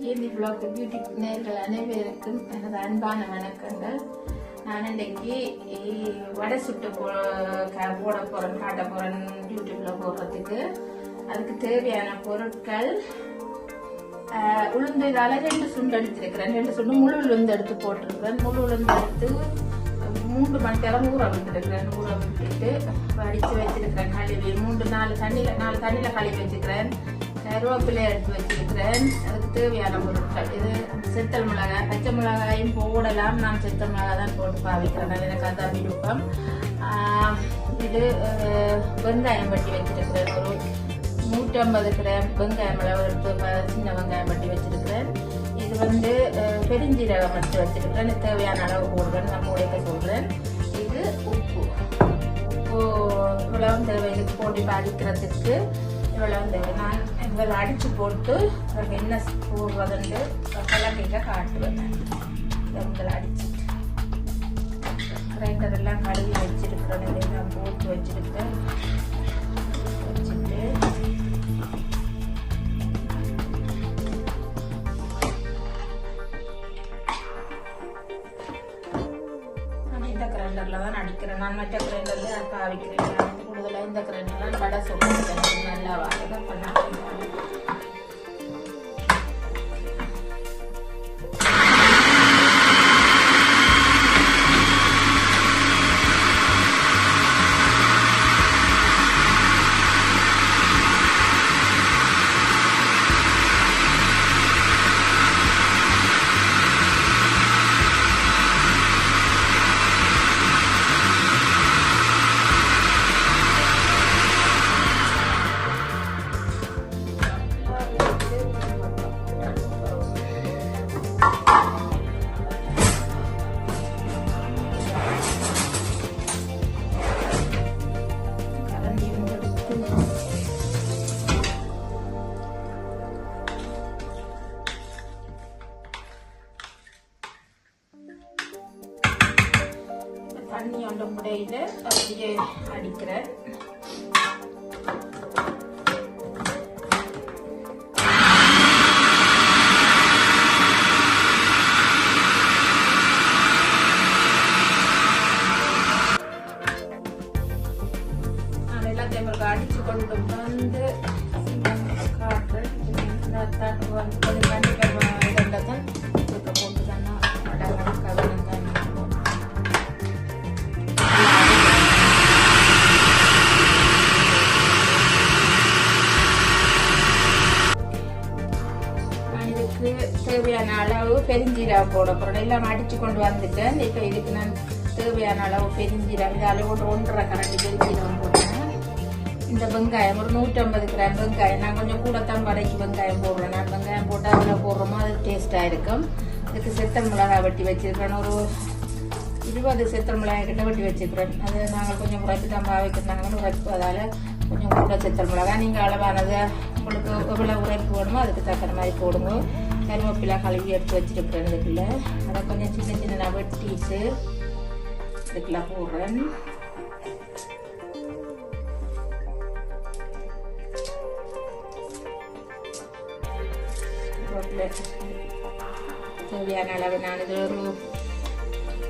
AB black beauty நேர்கள் அனைவருக்கும் எனது அன்பான வணக்கங்கள். நான் இன்றைக்கு வடை சுட்டு போ க- போட போகிறேன் காட்ட போகிறேன் யூடியூப்பில் போடுறதுக்கு. அதுக்கு தேவையான பொருட்கள் உளுந்து இதால் ரெண்டு சுண்டு எடுத்திருக்கிறேன். ரெண்டு சுண்டு முழு உளுந்து எடுத்து போட்டிருக்கிறேன். முழு உளுந்து எடுத்து மூன்று மணி நேரம் ஊற விட்டுருக்கிறேன். ஊற விட்டுட்டு வடித்து வச்சிருக்கிறேன் கழுவி. மூன்று நாலு தண்ணியில் நாலு தண்ணியில் கழுவி வச்சுக்கிறேன் கருவேப்பிலை எடுத்து வச்சிருக்கிறேன். அதுக்கு தேவையான பொருட்கள். இது செத்தல் மிளகாய் பச்சை மிளகாயும் போடலாம். நான் செத்தல் மிளகாய் தான் போட்டு பாவிக்கிறேன். எனக்கு அதான் விருப்பம். இது வெங்காயம் பட்டி வச்சிருக்கிறேன். ஒரு நூற்றம்பது கிராம் வெங்காயம் அளவு எடுத்து ப- சின்ன வெங்காயம் பட்டி வச்சிருக்கிறேன். இது வந்து பெருஞ்சீரகம் எடுத்து வச்சிருக்கிறேன். எனக்கு தேவையான அளவு போடுறேன். நான் உடைக்க சொல்கிறேன் இது உப்பு. உப்பு இவ்வளவு தேவை. இதுக்கு போட்டு பாதிக்கிறதுக்கு இவ்வளவு தேவை. நான் இதில் அடித்து போட்டு அதுக்கு என்ன போடுறதுன்னு கலக்கைக்க காட்டுவேன் இதில் அடிச்சுட்டு கிரைண்டர் எல்லாம் கழுவி வச்சிருக்கிறேன் இதெல்லாம் போட்டு வச்சிருக்கேன் வச்சுட்டு நான் இந்த கிரைண்டரில் தான் அடிக்கிறேன் நான் மற்ற கிரைண்டரில் அப்போ அடிக்கிறேன் தண்ணி ஒன்று அப்படியே அடிக்கிறேன். நான் எல்லாத்தையும் அடிச்சு கொண்டு வந்து காட்டுறேன். இந்த வந்து கொஞ்சம் கண்டிப்பாக கழுவ இதில் தான் போட்டு தானே வடகம் கவனம் இதுக்கு தேவையான அளவு பெருஞ்சீரகம் போட போகிறேன் எல்லாம் அடித்து கொண்டு வந்துட்டேன். இப்போ இதுக்கு நான் தேவையான அளவு பெருஞ்சீரகம் இந்த அளவு ஒரு ஒன்றரை கரண்டி பெருஞ்சீரகம் போட்டேன். இந்த வெங்காயம் ஒரு நூற்றம்பது கிராம் வெங்காயம். நான் கொஞ்சம் கூடத்தான் வடைக்கு வெங்காயம் போடுறேன். நான் வெங்காயம் போட்டு அதில் போடுறோமோ அது டேஸ்ட்டாக இருக்கும். இதுக்கு செத்த மிளகாய் வெட்டி வச்சுருக்கேன் ஒரு இருபது செத்த மிளகாய் கிட்ட வெட்டி வச்சுருக்கிறேன். அது நாங்கள் கொஞ்சம் குறைச்சி தான் பாவிக்கிறாங்கன்னு உரைப்பு அதால் கொஞ்சம் கூட செத்தல் மிளகாய். நீங்கள் அளவானது உங்களுக்கு எவ்வளோ உரைப்பு வேணுமோ அதுக்கு தக்கன மாதிரி போடுங்க. கருவேப்பிலை கழுவி எடுத்து வச்சுருக்கிறேன் இதுக்குள்ள. அதை கொஞ்சம் சின்ன சின்ன வெட்டிட்டு இதுக்குள்ள போடுறேன். தேவையான அளவு நான் இது ஒரு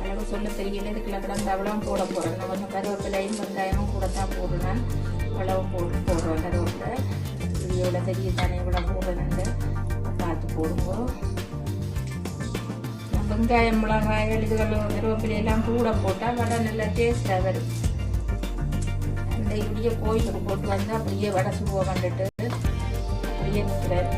அளவு சொல்ல தெரியல. இதுக்குள்ள கிடந்த அவ்வளவும் போட போகிறேன் நான் கொஞ்சம் கருவேப்பிலையும் வெங்காயமும் கூட தான் போடுறேன். இவ்வளவு போட்டு போடுறேன் ரோட்டில் வீடியோவில் தெரிய தானே இவ்வளோ போடுறேன்னு பார்த்து போடுவோம் வெங்காயம் மிளகாய் இதுகள் கருவேப்பிலை எல்லாம் கூட போட்டால் வடை நல்லா டேஸ்ட்டாக வரும் அந்த இப்படியே கோயிலுக்கு போட்டு வந்து அப்படியே வடை சுடுவோம் வந்துட்டு அப்படியே நிற்கிறார்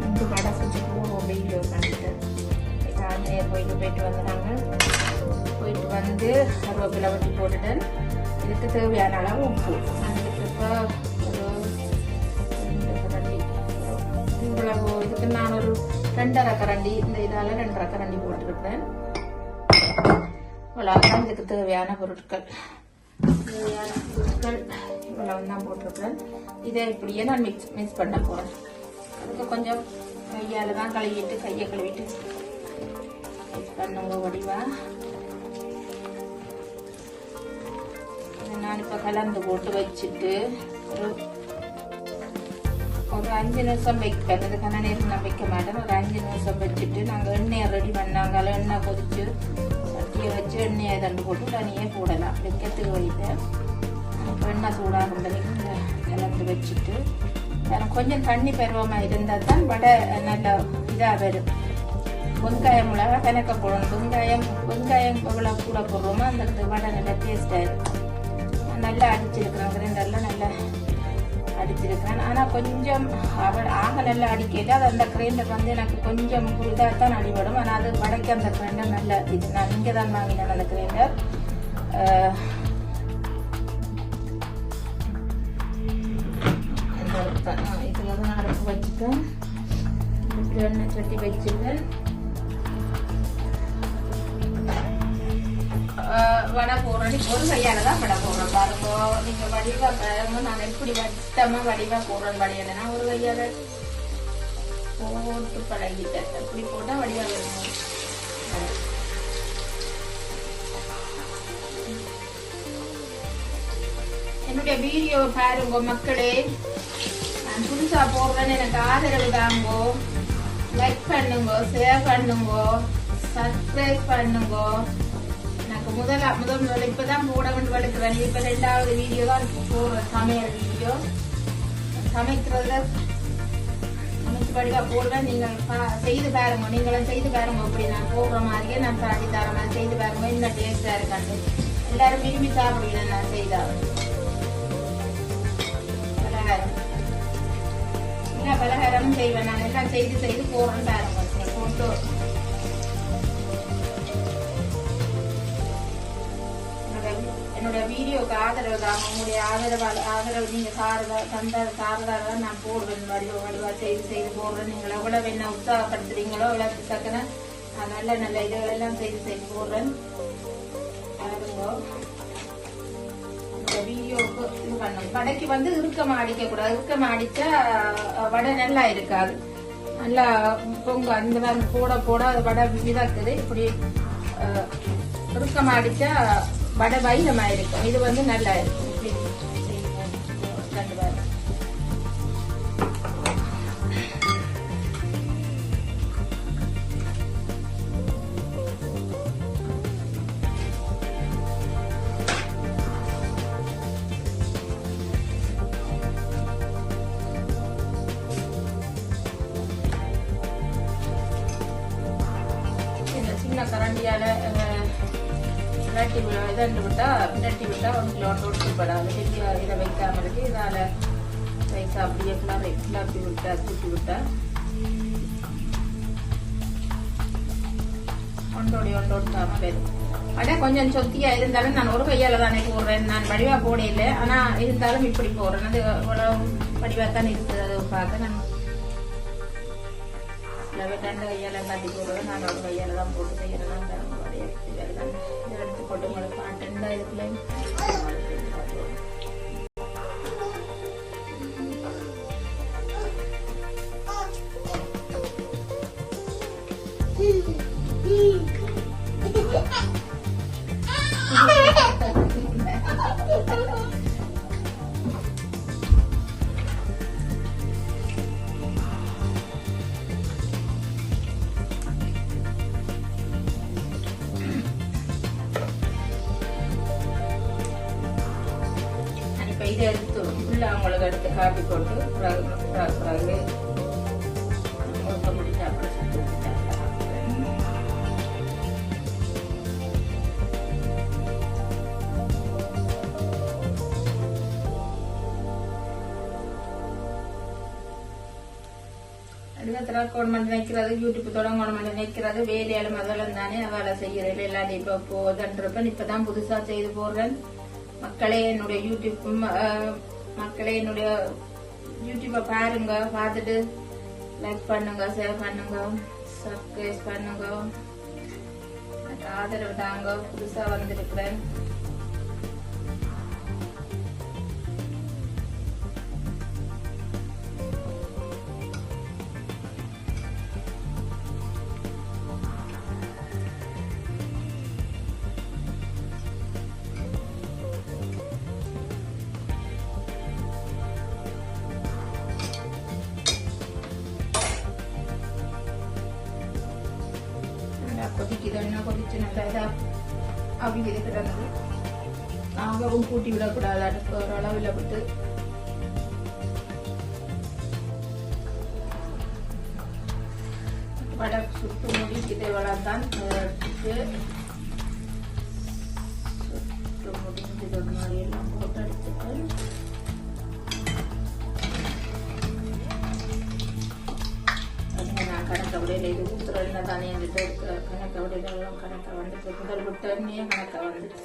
இந்த வடை செஞ்சு போடுவோம் வெயில் வந்துட்டு ஆஞ்சநேயர் கோயிலுக்கு போயிட்டு வந்தாங்க போயிட்டு வந்து கருவேப்பிலை வட்டி போட்டுட்டேன் இதுக்கு தேவையான அளவு உப்பு இவ்வளவு இதுக்கு நான் ஒரு ரெண்டரை கரண்டி இந்த இதால் ரெண்டரை கரண்டி போட்டிருக்கிறேன். இவ்வளவுதான் இதுக்கு தேவையான பொருட்கள். தேவையான பொருட்கள் இவ்வளவு தான் போட்டிருக்கிறேன். இதை இப்படியே நான் மிக்ஸ் மிக்ஸ் பண்ண போகிறேன் அதுக்கு கொஞ்சம் கையால் தான் கழுவிட்டு கையை கழுவிட்டு மிக்ஸ் பண்ணுங்க வடிவா நான் இப்போ கலந்து போட்டு வச்சுட்டு ஒரு ஒரு அஞ்சு நிமிஷம் வைப்பேன் இதுக்கான நேரம் நான் வைக்க மாட்டேன். ஒரு அஞ்சு நிமிஷம் வச்சுட்டு நாங்கள் எண்ணெயை ரெடி பண்ணாங்க எண்ணெய் கொதிச்சு சட்டியை வச்சு எண்ணெயை தண்டு போட்டு தனியே போடலாம். வைக்கிறதுக்கு வைப்பேன் இப்போ எண்ணெய் சூடாகும் கலந்து வச்சுட்டு எனக்கு கொஞ்சம் தண்ணி பருவமாக இருந்தால் தான் வடை நல்லா இதாக வரும். வெங்காயம் மிளகா கணக்க போடணும். வெங்காயம் வெங்காயம் எவ்வளோ கூட போடுறோமோ அந்த வடை நல்லா டேஸ்ட்டாக இருக்கும். நல்லா அடிச்சிருக்கிறேன் கிரைண்டரில் நல்லா அடிச்சிருக்கிறேன் ஆனால் கொஞ்சம் அவள் ஆக நல்லா அடிக்கல அது அந்த கிரைண்டர் வந்து எனக்கு கொஞ்சம் இதாக தான் அடிபடும் ஆனால் அது வடைக்கு அந்த கிரைண்டர் நல்ல இது நான் இங்கே தான் வாங்கினேன் அந்த கிரைண்டர் இதில் தான் அடுப்பு வச்சுட்டேன் எண்ணெய் சட்டி வச்சுட்டேன் வடை போடுறேன் ஒரு கையால தான் வடை போடுறேன் பாருங்க நீங்க வடிவா பாருங்க நான் எப்படி வட்டமா வடிவா போடுறேன் வடையிலனா ஒரு கையால போட்டு பழகிட்டேன் அப்படி போட்டா வடிவா வரும் என்னுடைய வீடியோ பாருங்க மக்களே நான் புதுசா போடுறேன்னு எனக்கு ஆதரவு தாங்க லைக் பண்ணுங்க ஷேர் பண்ணுங்க சப்ஸ்கிரைப் பண்ணுங்க முதல் முதல் முதல் இப்பதான் போட வேண்டு வளர்க்குறேன் இப்ப ரெண்டாவது வீடியோ தான் போடுறேன் சமையல் வீடியோ சமைக்கிறதுல சமைச்சு போடுவேன். நீங்கள் செய்து பாருங்க. நீங்களும் செய்து பாருங்க. அப்படி நான் போடுற மாதிரியே நான் காட்டி தர மாதிரி செய்து பாருங்க. இந்த டேஸ்டா இருக்காது. எல்லாரும் விரும்பி சாப்பிடுவேன் நான் செய்தா. பலகாரம். எல்லா பலகாரமும் செய்வேன். நான் எல்லாம் செய்து செய்து போடுறேன் பாருங்க. போட்டு வீடியோக்கு ஆதரவு தான் உங்களுடைய ஆதரவு ஆதரவு நீங்க சாரதா தந்த சாரதா தான் நான் போடுவேன் வடிவ வடிவா செய்து செய்து போடுறேன். நீங்கள் எவ்வளவு என்ன உற்சாகப்படுத்துறீங்களோ எவ்வளவு தக்கன நல்ல நல்ல இதுகள் எல்லாம் செய்து செய்து போடுறேன். வீடியோவுக்கு இது பண்ணும். வடைக்கு வந்து இறுக்கமா அடிக்க கூடாது இறுக்கமா அடிச்சா வடை நல்லா இருக்காது. நல்லா பொங்க அந்த மாதிரி போட போட அது வடை மிதக்குது இப்படி அஹ், இறுக்கமா அடிச்சா வடை வைரமா இருக்கும் இது வந்து நல்லா இருக்கும் விரட்டி இதை இதண்டு விட்டா நட்டி விட்டா ஒன்று கிலோ ஒட்டுப்படாது பெரிய இதை வைக்காம இருக்கு. இதால ரைஸ் அப்படியே கிளறி கிளப்பி விட்டா தூக்கி விட்டா. ஒன்றோடி ஒன்று ஒட்டாம வரும் அட கொஞ்சம் சொத்தியா இருந்தாலும் நான் ஒரு கையால தானே போடுறேன். நான் வடிவா போடையில ஆனா இருந்தாலும் இப்படி போடுறேன். அது இவ்வளவு வடிவா தான் இருக்குது. அதை பார்க்க நான் ரெண்டு கையால கட்டி போடுறது நான் ஒரு கையால தான் போட்டு செய்யறேன். தரமுடைய இதெல்லாம் இதை எடுத்து காப்பி போட்டு பிறகு பிறகு பிறகு முழுக்க கவர்மெண்ட் நினைக்கிறது யூடியூப் தொடங்கணும் நினைக்கிறது வேலையாலும் அதெல்லாம் தானே வேலை செய்யறேன் எல்லாத்தையும் இப்போ போதன்றப்ப இப்பதான் புதுசா செய்து போடுறேன் மக்களே என்னுடைய யூடியூப் அஹ், மக்களே என்னுடைய யூடியூப்பை பாருங்க பார்த்துட்டு லைக் பண்ணுங்க ஷேர் பண்ணுங்க சப்ஸ்கிரைப் பண்ணுங்க. ஆதரவு தாங்க புதுசா வந்திருக்கிறேன். அப்படி கிடந்தது ஆகவும் கூட்டி விடக்கூடாது அடுப்பு ஒரு அளவில் விட்டு வடை சுட்டு முடிக்குது வளர்ந்தான் எடுத்துட்டு சுட்டு முடிஞ்சது மாதிரி எல்லாம் எல்லாம் கணக்க வந்துட்டு முதல் விட்டோடனே கணக்க வந்துட்டு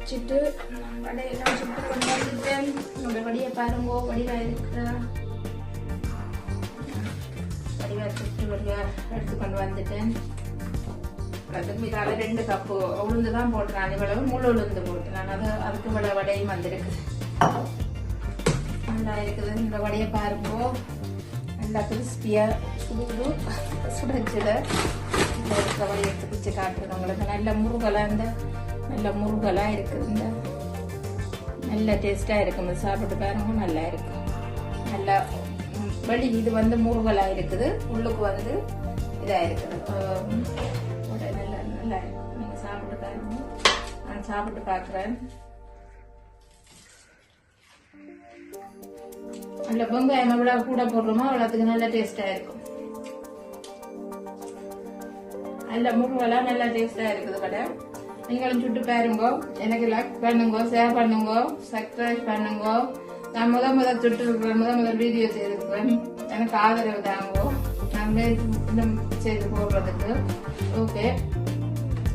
வச்சுட்டு வடையெல்லாம் சுட்டு கொண்டு வந்துட்டேன். என்னோட வடியை பாருங்க வடிவா இருக்கிற வடிவா சுட்டு வடிவா எடுத்து கொண்டு வந்துட்டேன். அதுக்கு இதால ரெண்டு கப்பு உளுந்து தான் போட்டேன். போட்டுறேன் விளவு முழு உளுந்து போட்டேன். நான் அது அதுக்கு இவ்வளவு வடையும் வந்திருக்குது நல்லா இருக்குது. இந்த வடையை பாருங்கோ. நல்லா கிறிஸ்பியாக சுடு சுடச்சுட இந்த இருக்க வடையை எடுத்து பிடிச்சி காட்டுறது உங்களுக்கு. நல்ல முருகலா இந்த நல்ல முருகலா இருக்குது இந்த. நல்ல டேஸ்ட்டாக இருக்கும் இது சாப்பிட்டு பாருங்க நல்லா இருக்கும் நல்லா வெளி இது வந்து முருகலாக இருக்குது. உள்ளுக்கு வந்து இதாக இருக்குது. இல்லை. நீங்கள் சாப்பிட்டு பாருங்க. நான் சாப்பிட்டு பார்க்குறேன். நல்ல வெங்காயம் எவ்வளோ கூட போடுறோமோ அவ்வளோத்துக்கு நல்ல டேஸ்டாக இருக்கும். நல்ல முருகெல்லாம் நல்லா டேஸ்டாக இருக்குது கடை. நீங்களும் சுட்டு பாருங்க. எனக்கு லைக் பண்ணுங்க ஷேர் பண்ணுங்க சப்ஸ்கிரைப் பண்ணுங்க. நான் முத முத சுட்டு இருக்கிறேன் முத முதல் வீடியோ செய்திருக்கிறேன் எனக்கு ஆதரவு தாங்கோ. நான் செய்து போடுறதுக்கு. ஓகே